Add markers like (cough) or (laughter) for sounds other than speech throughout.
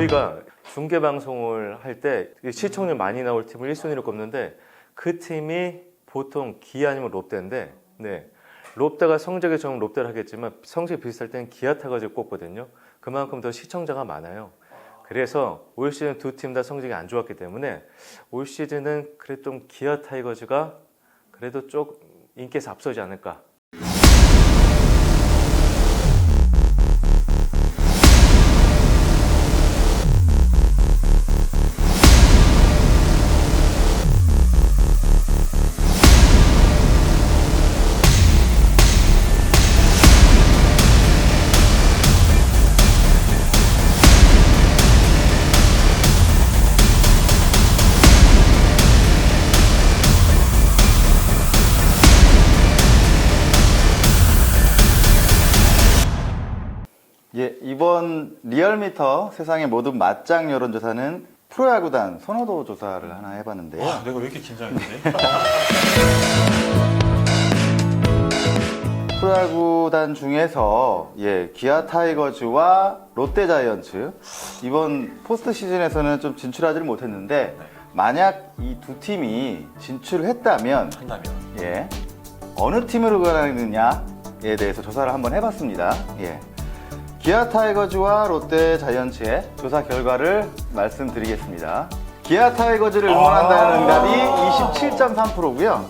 저희가 중계 방송을 할 때 시청률 많이 나올 팀을 1순위로 꼽는데 그 팀이 보통 기아 아니면 롯데인데 네. 롯데가 성적이 좀 롯데를 하겠지만 성적이 비슷할 때는 기아 타가지고 꼽거든요. 그만큼 더 시청자가 많아요. 그래서 올 시즌 두 팀 다 성적이 안 좋았기 때문에 올 시즌은 그래도 좀 기아 타이거즈가 그래도 좀 인기에서 앞서지 않을까. 리얼미터 세상의 모든 맞짱 여론조사는 프로야구단 선호도 조사를 하나 해봤는데요. 와, 내가 왜 이렇게 긴장했지? (laughs) 프로야구단 중에서 예, 기아 타이거즈와 롯데 자이언츠 이번 포스트 시즌에서는 좀 진출하지를 못했는데 네. 만약 이 두 팀이 진출을 했다면 한다면 예, 어느 팀을 응원하느냐에 대해서 조사를 한번 해봤습니다. 예. 기아 타이거즈와 롯데 자이언츠의 조사 결과를 말씀드리겠습니다. 기아 타이거즈를 응원한다는 아. 응답이 27.3%고요.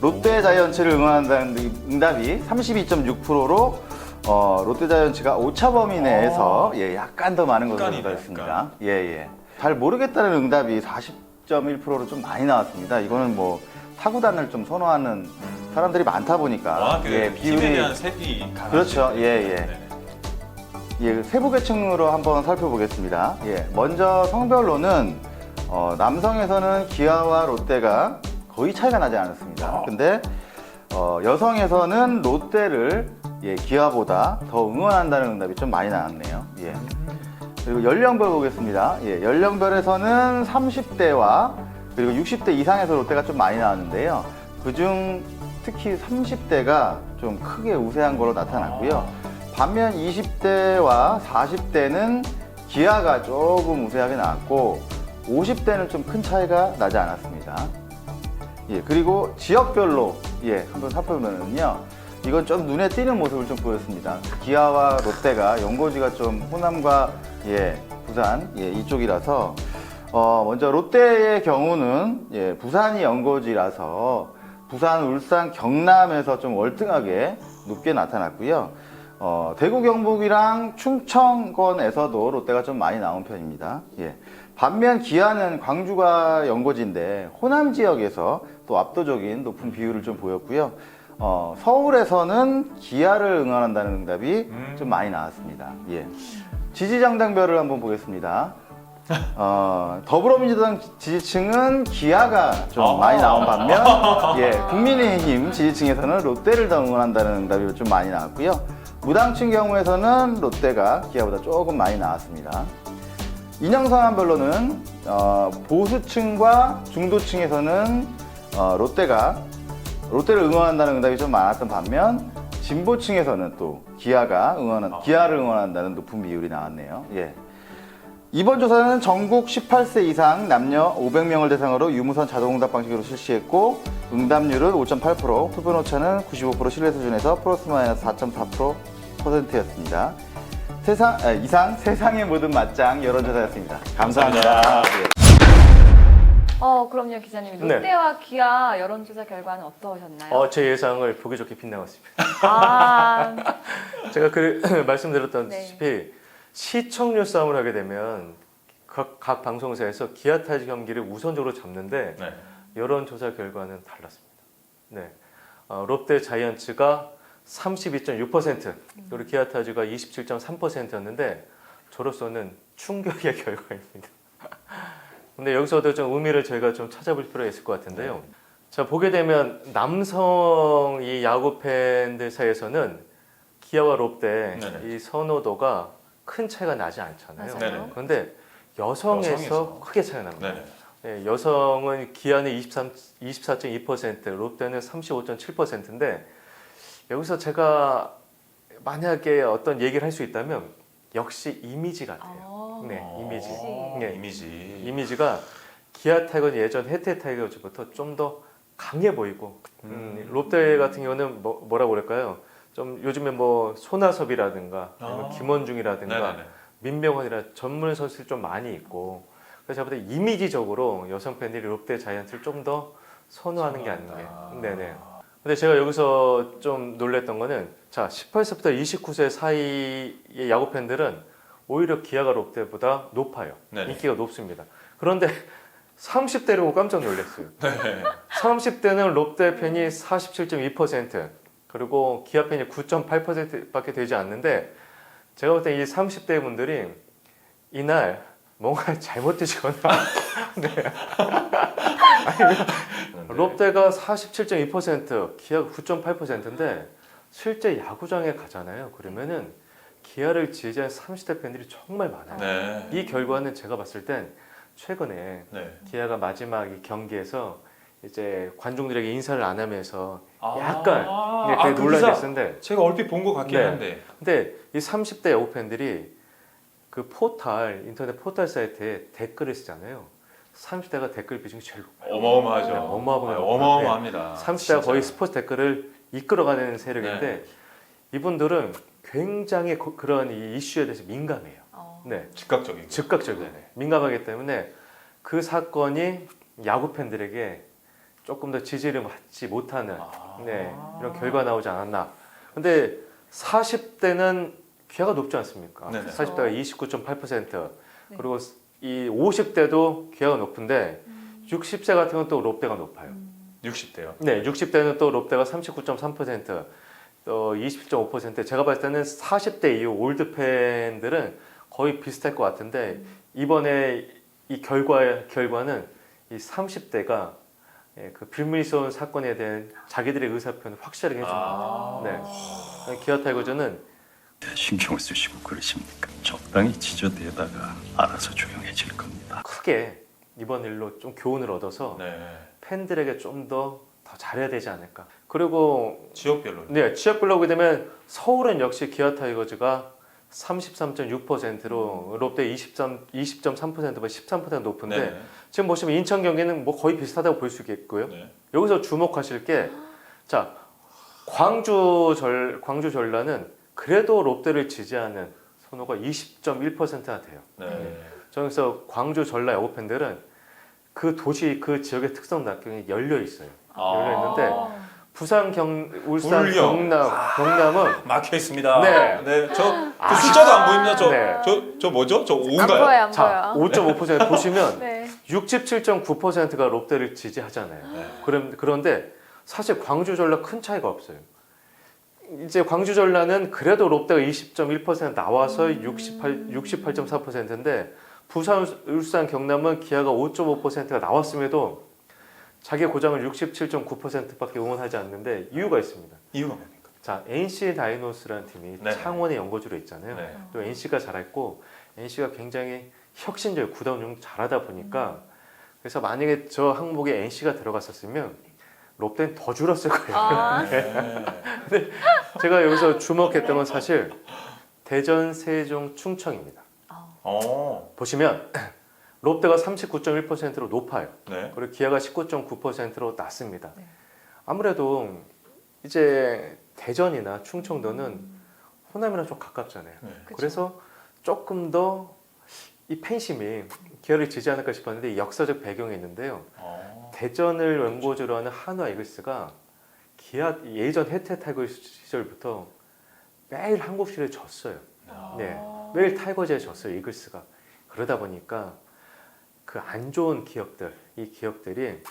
롯데 자이언츠를 응원한다는 응답이 32.6%로 어, 롯데 자이언츠가 오차 범위 내에서 예, 약간 더 많은 것으로 약간이네, 조사했습니다. 예, 예. 잘 모르겠다는 응답이 40.1%로 좀 많이 나왔습니다. 이거는 뭐 타구단을 좀 선호하는 사람들이 많다 보니까 워낙 그 예, 팀에 대한 색이 강하시 그렇죠. 예, 예. 예, 세부 계층으로 한번 살펴보겠습니다. 예, 먼저 성별로는 어, 남성에서는 기아와 롯데가 거의 차이가 나지 않았습니다. 근데 어, 여성에서는 롯데를 예, 기아보다 더 응원한다는 응답이 좀 많이 나왔네요. 예. 그리고 연령별 보겠습니다. 예, 연령별에서는 30대와 그리고 60대 이상에서 롯데가 좀 많이 나왔는데요. 그중 특히 30대가 좀 크게 우세한 걸로 나타났고요. 반면 20대와 40대는 기아가 조금 우세하게 나왔고 50대는 좀 큰 차이가 나지 않았습니다. 예, 그리고 지역별로 예, 한번 살펴보면요. 이건 좀 눈에 띄는 모습을 좀 보였습니다. 기아와 롯데가 연고지가 좀 호남과 예, 부산 예, 이쪽이라서 어, 먼저 롯데의 경우는 예, 부산이 연고지라서 부산, 울산, 경남에서 좀 월등하게 높게 나타났고요. 어, 대구, 경북이랑 충청권에서도 롯데가 좀 많이 나온 편입니다. 예. 반면 기아는 광주가 연고지인데 호남 지역에서 또 압도적인 높은 비율을 좀 보였고요. 어, 서울에서는 기아를 응원한다는 응답이 음. 좀 많이 나왔습니다. 예. 지지정당별을 한번 보겠습니다. (laughs) 어, 더불어민주당 지지층은 기아가 좀 아. 많이 나온 반면, (laughs) 예, 국민의힘 지지층에서는 롯데를 더 응원한다는 응답이 좀 많이 나왔고요. 무당층 경우에서는 롯데가 기아보다 조금 많이 나왔습니다. 인형 성함별로는 어, 보수층과 중도층에서는 어, 롯데가 롯데를 응원한다는 응답이 좀 많았던 반면 진보층에서는 또 기아가 응원한 기아를 응원한다는 높은 비율이 나왔네요. 예. 이번 조사는 전국 18세 이상 남녀 500명을 대상으로 유무선 자동응답 방식으로 실시했고 응답률은 5.8%, 투표 오차는 95% 신뢰 수준에서 플러스 마이너스 4.4% 였습니다. 세상 아, 이상 세상의 모든 맞짱 여론조사였습니다. 감사합니다. 감사합니다. 예. 어, 그럼요, 기자님. 네. 롯데와 기아 여론조사 결과는 어떠셨나요? 어, 제 예상을 보기 좋게 빗나갔습니다. 아, (laughs) 제가 그 (clears throat) 말씀드렸던 네. 시 시청률 싸움을 하게 되면 각, 각 방송사에서 기아 타지 경기를 우선적으로 잡는데 네. 여론조사 결과는 달랐습니다. 네, 어, 롯데 자이언츠가 32.6%, 그리고 기아 타지가 27.3%였는데 저로서는 충격의 (laughs) 결과입니다. 근데 여기서도 좀 의미를 저희가 좀 찾아볼 필요가 있을 것 같은데요. 자 보게 되면 남성 이 야구 팬들 사이에서는 기아와 롯데 네네. 이 선호도가 큰 차이가 나지 않잖아요. 네네. 그런데 여성에서, 여성에서. 크게 차이가 납니다. 네. 네, 여성은 기아는 23, 24.2%, 롯데는 35.7%인데 여기서 제가 만약에 어떤 얘기를 할 수 있다면 역시 이미지 같아요. 어, 네, 이미지. 어, 네. 이미지. 이미지가 기아 타이거는 예전 혜태 타이거즈부터 좀 더 강해 보이고 음, 음. 롯데 같은 경우는 뭐, 뭐라고 그럴까요? 좀 요즘에 뭐 손아섭이라든가 아니면 아. 김원중이라든가 네네네. 민병헌이라 전문 선수들이 좀 많이 있고 그래서 제가 볼때 이미지적으로 여성 팬들이 롯데 자이언트를 좀 더 선호하는 게 아닌가. 네네. 근데 제가 여기서 좀 놀랬던 거는 자 18세부터 29세 사이의 야구 팬들은 오히려 기아가 롯데보다 높아요. 네네. 인기가 높습니다. 그런데 30대를 보고 깜짝 놀랐어요. (laughs) 네. 30대는 롯데 팬이 47.2% 그리고 기아 팬이 9.8%밖에 되지 않는데 제가 볼 때 이 30대 분들이 이날 뭔가 (laughs) 잘못되시거나 (laughs) 네. 롯데가 47.2% 기아가 9.8%인데 실제 야구장에 가잖아요. 그러면은 기아를 지지한 30대 팬들이 정말 많아요. 네. 이 결과는 제가 봤을 땐 최근에 네. 기아가 마지막 이 경기에서 이제 관중들에게 인사를 안 하면서 아. 약간 아, 네, 되게 그 논란이 기사 됐었는데 제가 얼핏 본 것 같긴 네. 한데. 근데 이 30대 야구 팬들이 그 포털 인터넷 포털 사이트에 댓글을 쓰잖아요. 30대가 댓글 비중이 제일 높아요. 어마어마하죠. 네, 어마어마해요. 아, 어마어마합니다. 30대가 진짜. 거의 스포츠 댓글을 이끌어가는 세력인데 이분들은 굉장히 그- 그런 이 이슈에 대해서 민감해요. 어. 네, 즉각적인. 즉각적이에요. 네네. 민감하기 때문에 그 사건이 야구 팬들에게 조금 더 지지를 받지 못하는 아. 네, 이런 결과 나오지 않았나. 근데 40대는 기아가 높지 않습니까? 네네. 40대가 29.8% 네. 그리고 이 50대도 기아가 높은데 음. 60세 같은 건 또 롯데가 높아요. 60대요. 네, 60대는 또 롯데가 39.3%, 또 27.5%. 제가 봤을 때는 40대 이후 올드 팬들은 거의 비슷할 것 같은데 이번에 이 결과 결과는 이 30대가 예, 그 빌미손 사건에 대한 자기들의 의사표현을 확실하게 해줍니다. 아. 네. 기아 타이거즈는 신경을 쓰시고 그러십니까? 적당히 지저대다가 알아서 조용해질 겁니다. 크게 이번 일로 좀 교훈을 얻어서 네. 팬들에게 좀 더 더 잘해야 되지 않을까. 그리고 지역별로. 네, 취업별로 보게 되면 서울은 역시 기아 타이거즈가 33.6%로 롯데 23, 20.3%보 13% 높은데 네. 지금 보시면 인천 경기는 뭐 거의 비슷하다고 볼 수 있겠고요. 네. 여기서 주목하실 게 자, 광주 절 광주 전라는 그래도 롯데를 지지하는 선호가 20.1%나 돼요. 네. 저기서 광주 전라 야구 팬들은 그 도시 그 지역의 특성 낙경이 열려 있어요. 열려 있는데 어. 부산 경 울산 울령. 경남 경남은 막혀 있습니다. 네. 네. 저, 저 숫자도 안 보입니다. 저, 네. 저, 저 뭐죠? 저안 5인가요? 보여요, 안 자, 보여요. 5.5% 보시면 (laughs) 네. 67.9%가 롯데를 지지하잖아요. 네. 그럼 그런데 사실 광주 전라 큰 차이가 없어요. 이제 광주 전라는 그래도 롯데가 20.1% 나와서 68 68.4%인데 부산 울산 경남은 기아가 5.5%가 나왔음에도 자기 고장을 67.9%밖에 응원하지 않는데 이유가 있습니다. 이유가 뭡니까? 자, NC 다이노스라는 팀이 네. 창원의 연고지로 있잖아요. 네. 또 NC가 잘했고 NC가 굉장히 혁신적 구단 운영 잘하다 보니까 그래서 만약에 저 항목에 NC가 들어갔었으면 롯데는 더 줄었을 거예요. 아, (laughs) 네. 제가 여기서 주목했던 건 사실 대전, 세종, 충청입니다. 어. 보시면 (clears throat) 롯데가 39.1%로 높아요. 네. 그리고 기아가 19.9%로 낮습니다. 네. 아무래도 이제 대전이나 충청도는 호남이랑 좀 가깝잖아요. 네. 그래서 조금 더 이 팬심이 기아를 지지 않을까 싶었는데 역사적 배경이 있는데요. 어. 대전을 원고지로 하는 한화 이글스가 기아 예전 혜태 타이거 시절부터 매일 한국 시리즈 졌어요. 네, 어. 매일 타이거즈에 졌어요 이글스가. 그러다 보니까 그 안 좋은 기업들, 이 기업들이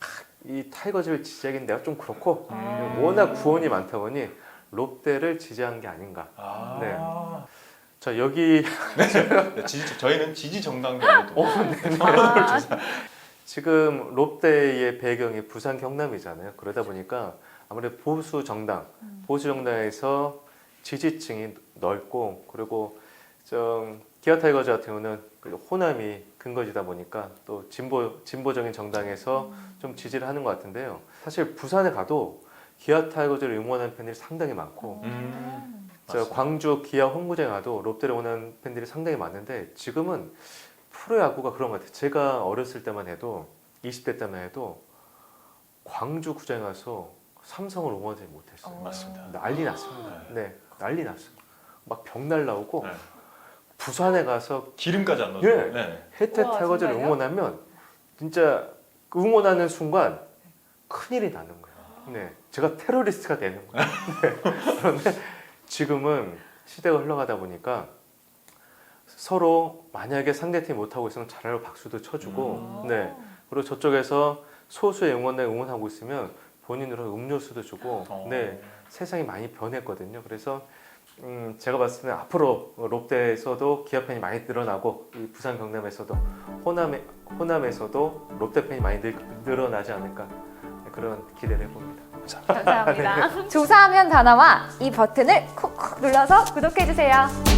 아, 이 타이거즈를 지지하기는 내가 좀 그렇고 아. 워낙 구원이 많다 보니 롯데를 지지한 게 아닌가. 아. 네. 자 여기 네, 지지, 저희는 지지 정당별로도. 어, 아, 지금 롯데의 배경이 부산 경남이잖아요. 그러다 보니까 아무래도 보수 정당, 보수 정당에서 지지층이 넓고 그리고 좀 기아 타이거즈 같은 경우는 그 호남이 근거지다 보니까 또 진보 진보적인 정당에서 좀 지지를 하는 것 같은데요. 사실 부산에 가도 기아 타이거즈를 응원하는 팬들이 상당히 많고 음. 저 맞습니다. 광주 기아 홍구장에 가도 롯데를 원하는 팬들이 상당히 많은데 지금은 프로야구가 그런 것 같아요. 제가 어렸을 때만 해도 20대 때만 해도 광주 구장에 가서 삼성을 응원하지 못했어요. 맞습니다. 난리 났습니다. 네, 난리 났어요. 막 벽날 나오고 네. 부산에 가서 기름까지 안 넣어요. 예. 네. 혜태 우와, 타이거즈를 정말요? 응원하면 진짜 응원하는 순간 큰일이 나는 거예요. 네, 제가 테러리스트가 되는 거예요. (laughs) 네. 그런데 지금은 시대가 흘러가다 보니까 서로 만약에 상대팀 못하고 있으면 잘하고 박수도 쳐주고 음. 네 그리고 저쪽에서 소수의 응원에 응원하고 있으면 본인으로 음료수도 주고 어. 네 세상이 많이 변했거든요. 그래서 음, 제가 봤을 때는 앞으로 롯데에서도 기아 팬이 많이 늘어나고 이 부산 경남에서도 호남에 호남에서도 롯데 팬이 많이 늘, 늘어나지 않을까 그런 기대를 해봅니다. 감사합니다. (laughs) 조사하면 다 나와 이 버튼을 콕콕 눌러서 구독해주세요.